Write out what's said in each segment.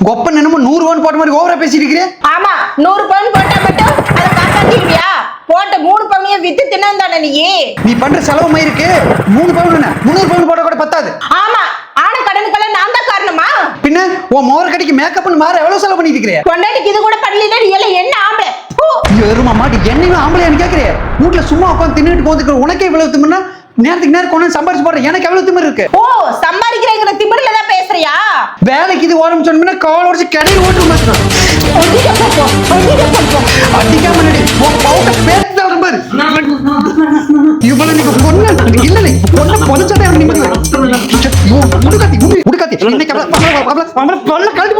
கொப்பன் என்னமோ நூறு ரூபான்னு போட்ட மாதிரி ஓவரா பேசிட்டு இருக்கிறேன் ஆமா நூறு பவுன் போட்டா மட்டும் அதை காப்பாத்திடுவியா? போட்ட மூணு பவுனையும் வித்து தின்னு தானே நீ? நீ பண்ற செலவு மயிருக்கு. மூணு பவுன் என்ன? முந்நூறு பவுன் போட கூட பத்தாது. ஆமா ஆன கடனுக்கெல்லாம் நான் தான் காரணமா? பின்ன உன் மோர கடைக்கு மேக்கப்னு மாற எவ்வளவு செலவு பண்ணிட்டு இருக்கிறே பொண்டாட்டிக்கு இது கூட பண்ணலாம் நீ எல்லாம் என்ன ஆம்பளை. எருமா மாட்டி என்னையும் ஆம்பளையான்னு கேக்குறே. வீட்டுல சும்மா உட்காந்து தின்னுட்டு போதுக்கு உனக்கே இவ்வளவு திமுன்னா நேரத்துக்கு நேரம் கொண்டு சம்பாரிச்சு போடுற எனக்கு எவ்வளவு திமிரு இருக்கு? ஓ சம்பாதிக்கிறேங்கிற திமிர்ல தான் வேலைக்கு இது ஓரம் சொன்னா கால் உடச்சு கடையில் ஓட்டு மாட்டேன் ஒண்டிட்ட போ, போ, ஒண்டிட்ட போ, போ. அடிக்காம நடி உன் பவுட்ட பேத்து தள்ளுற பாரு இவ்வளவு நீங்க பொண்ணு இல்ல இல்ல பொண்ணு பொதச்சதே எனக்கு நிம்மதி வரும். ஐயோ, உடுக்காத்தி உடு, உடுக்காத்தி இன்னைக்கு அவளை- அவளை- அவளை- அவளை தொல்லை கழட்டி போடுவேன்.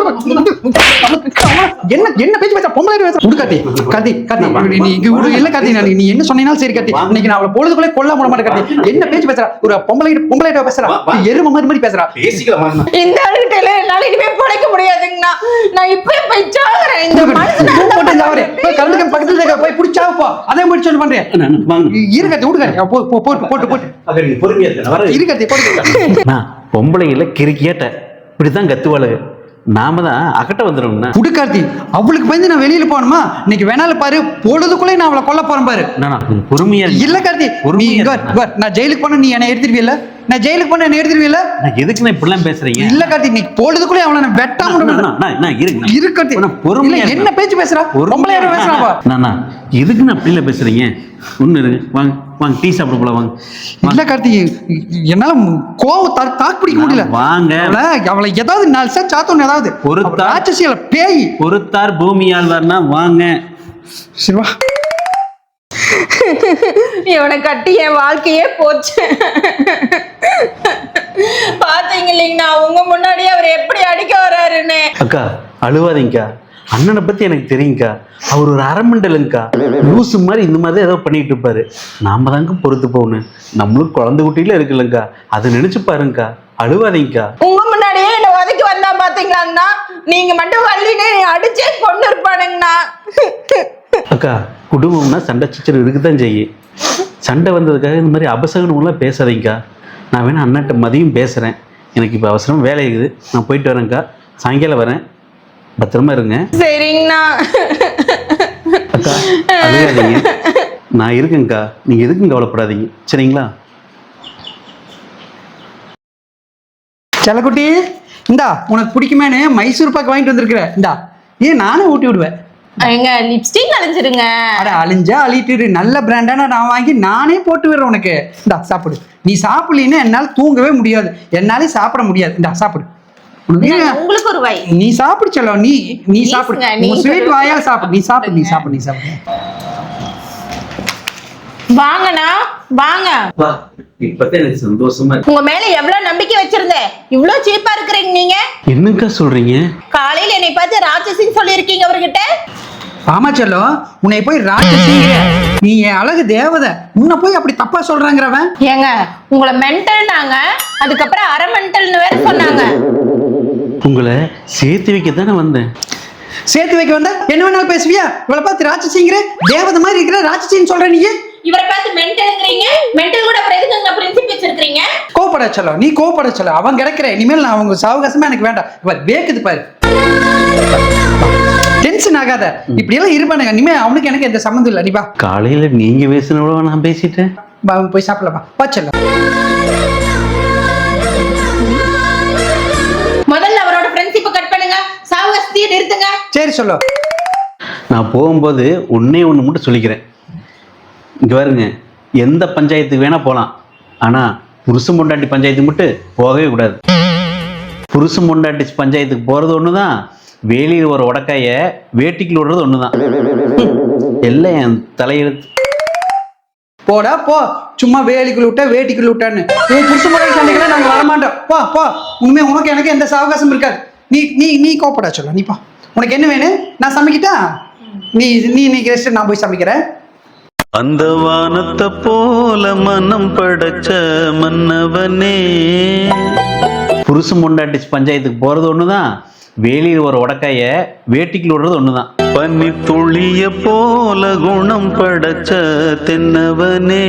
என்ன என்ன பேச்சு பேச பொம்பளை பேச உடுக்காத்தி காத்தி காத்தி நீ- நீ இங்க விடு இல்ல காத்தி நான் நீ என்ன சொன்னீனாலும் சரி காத்தி இன்னைக்கு நான் அவளை பொழுதுக்குள்ளே கொல்ல விட மாட்டேன் காத்தி என்ன பேச்சு பேசுறா? ஒரு பொம்பளை பொம்பளை பேசுறா. எரும மாதிரி மாதிரி பேசுறா. பேசிக்கலாம் இந்த ஆளுகிட்ட எல்லாம் என்னால இனிமே பிழைக்க முடியாதுங்கண்ணா. நான் இப்பவே போய் சாகுறேன் இந்த மனுஷனை போட்டு. போய் கரண்ட் கம்பி பக்கத்துல இருக்க, போய் புடிச்சாவு போ. அதே மாதிரி சொல்லி பண்றேன். இருக்கத்தி விடுக்காத்தி போ போ போட்டு போட்டு போட்டு. பொறுமையா இருக்கத்தி போட்டு பொம்பளைங்கள கிறுக்கியாட்ட. இப்படித்தான் கத்துவாளுங்க நாம தான் அகட்ட வந்துடும்னா புடுக்கார்த்தி அவளுக்கு பயந்து நான் வெளியில போகணுமா இன்னைக்கு வேணாலும் பாரு பொழுதுக்குள்ளே நான் அவளை கொல்ல போறேன் பாரு பொறுமையா. இல்ல கார்த்தி பொறுமையா. நான் ஜெயிலுக்கு போன நீ என்னை எடுத்துருவியல்ல நான் ஜெயிலுக்கு போன என்ன எடுத்துருவியல்ல நான் எதுக்கு நான் இப்படிலாம் பேசுறீங்க? இல்ல கார்த்தி நீ பொழுதுக்குள்ளே அவளை நான் வெட்டாம நான் பொறுமையா இல்ல, என்ன. பேச்சு பேசுறா? பொறுமையா பேசுறாப்பா நான், நான், எதுக்கு நான் அப்படில பேசுறீங்க? ஒண்ணு இருங்க. வாங்க வாங்க டீ சாப்பிட போல வாங்க. இல்ல வாங்க. கார்த்தி என்னால கோவம் தாக்கு பிடிக்க முடியல. வாங்க. அவளை ஏதாவது நாலு சார் சாத்தோன்னு ஏதாவது. பொறுத்தா- அவ ராட்சசி அவளை பேய். பொறுத்தார் பூமி ஆழ்வார்னா வாங்க. சிவா. இவனை கட்டி என் வாழ்க்கையே போச்சு. பாத்தீங்க இல்லைங்கண்ணா உங்க முன்னாடியே அவர் எப்படி அடிக்க வர்றாருன்னு அக்கா அழுவாதீங்கக்கா. அண்ணனை பத்தி எனக்கு தெரியுங்கக்கா. அவர் ஒரு அரமண்டலுங்கக்கா லூசு மாதிரி இந்த மாதிரி ஏதோ பண்ணிட்டு இருப்பாரு. நாம தாங்க பொறுத்து போகணும். நம்மளும் குழந்தை குட்டியில இருக்குல்லங்கக்கா அதை நினைச்சு பாருங்கக்கா. அழுவாதீங்கக்கா. உங்க முன்னாடியே என்ன உதைக்கு வந்தா பாத்தீங்களாங்கண்ணா? நீங்க மட்டும் வள்ளினே அடிச்சே கொண்டு இருப்பானுங்கண்ணா அக்கா குடும்பம்னா சண்டை சச்சரவு இருக்குதான் செய்யும். சண்டை வந்ததுக்காக இந்த மாதிரி அபசகனம்லாம் பேசாதீங்கக்கா. நான் வேணா அண்ணன்ட்ட மதியம் பேசுகிறேன் எனக்கு இப்போ அவசரம் வேலை இருக்குது. நான் போயிட்டு வரேன்க்கா. சாயங்காலம் வரேன். பத்திரமா இருங்க. சரிங்கண்ணா. அக்கா அழுகாதீங்க. நான் இருக்கேங்க்கா நீங்கள் எதுக்கும் கவலைப்படாதீங்க. சரிங்களா? செல்லக்குட்டி இந்தா உனக்கு பிடிக்குமேனு மைசூர் பாக்கு வாங்கிட்டு வந்திருக்கிற. இந்தா ஏன் நானே ஊட்டி விடுவேன். எங்க லிப்ஸ்டிக் அழிஞ்சிருங்க. அட அழிஞ்சா அழிட்டு இரு. நல்ல பிராண்டான நான் வாங்கி நானே போட்டு விடுறேன் உனக்கு. இந்தா சாப்பிடு. நீ சாப்பிடலின்னா என்னால் தூங்கவே முடியாது. என்னாலே சாப்பிட முடியாது. இந்தா சாப்பிடு. உங்களுக்கு ஒரு வாய் நீ சாப்பிடு செல்லம். நீ நீ சாப்பிடு. நீங்க ஸ்வீட் வாயா. சாப்பிடு. நீ சாப்பிடு நீ சாப்பிடு நீ சாப்பிடு. வாங்கண்ணா வாங்க. உங்க மேல எவ்வளவு நம்பிக்கை வச்சிருந்தேன் இவ்வளவு சீப்பா இருக்கிறீங்க நீங்க. என்னக்கா சொல்றீங்க? காலையில என்னை பார்த்து ராட்சசின்னு சொல்லியிருக்கீங்க அவர்கிட்ட. ஆமா செல்லம் உன்னை போய் ராட்சசிங்கிற நீ என் அழகு தேவதை. உன்னை போய் அப்படி தப்பா சொல்றாங்கிறவன்? ஏங்க உங்களை மென்டல்னாங்க அதுக்கப்புறம் அரை மென்டல்னு வேற சொன்னாங்க. உங்களை சேர்த்து வைக்க தானே வந்தேன். சேர்த்து வைக்க வந்தா என்ன வேணாலும் பேசுவியா? இவளை பார்த்து ராட்சசிங்கிற தேவதை மாதிரி இருக்கிற ராட்சசின்னு சொல்ற நீ இவரை பார்த்து மென்டல்ங்கிறீங்க மென்டல் கூட அப்புறம் எதுக்கு பிரின்சிப் வச்சிருக்கீங்க கோவப்பட செல்லம் நீ கோவப்பட செல்லம் அவன் கிடைக்கிற. இனிமேல் நான் அவங்க சாவகாசமா எனக்கு வேண்டாம். இவ வேக்குது பாரு. டென்ஷன் ஆகாத. இப்படி எல்லாம் இருப்பானுங்க. இனிமே அவனுக்கு எனக்கு எந்த சம்மந்தம் இல்லை. நீ வா. காலையில நீங்க பேசினவளோ நான் பேசிட்டேன். வா, போய் சாப்பிடலாம். முதல்ல அவரோட ஃப்ரெண்ட்ஷிப்பை கட் பண்ணுங்க. சாவகாசத்தையே நிறுத்துங்க. சரி சொல்லும் நான் போகும்போது ஒண்ணே ஒன்று மட்டும் சொல்லிக்கிறேன். இங்க பாருங்க. எந்த பஞ்சாயத்துக்கு வேணா போகலாம் ஆனா புருஷன் பொண்டாட்டி பஞ்சாயத்துக்கு மட்டும் போகவே கூடாது. புருஷன் பொண்டாட்டி பஞ்சாயத்துக்கு போறது ஒன்று தான் வேலியில் ஒரு உடக்காய வேட்டிக்குள்ள விடுறது ஒன்று தான் எல்லாம் என் தலையெழுத்து. போடா போ. சும்மா வேலிக்குள்ள விட்டா வேட்டிக்குள்ள விட்டான்னு. உன் புருஷன் முறை சண்டைகளை நாங்க வரமாட்டோம். போ போ. உண்மை உனக்கு எனக்கு எந்த சாவகாசம் இருக்காது. நீ நீ நீ கோப்படா சொல்ல நீ போ. உனக்கு என்ன வேணும்? நான் சமைக்கிட்டா? நீ நீ நீ ரெஸ்ட் நான் போய் சமைக்கிறேன். அந்த வானத்தை போல மனம் படைச்ச மன்னவனே. புருஷன் பொண்டாட்டி பஞ்சாயத்துக்கு போறது ஒன்று தான் வேலியில் ஒரு உடக்காய வேட்டிக்குள்ள விடுறது ஒன்று தான் பனி துளிய போல குணம் படைச்ச தென்னவனே.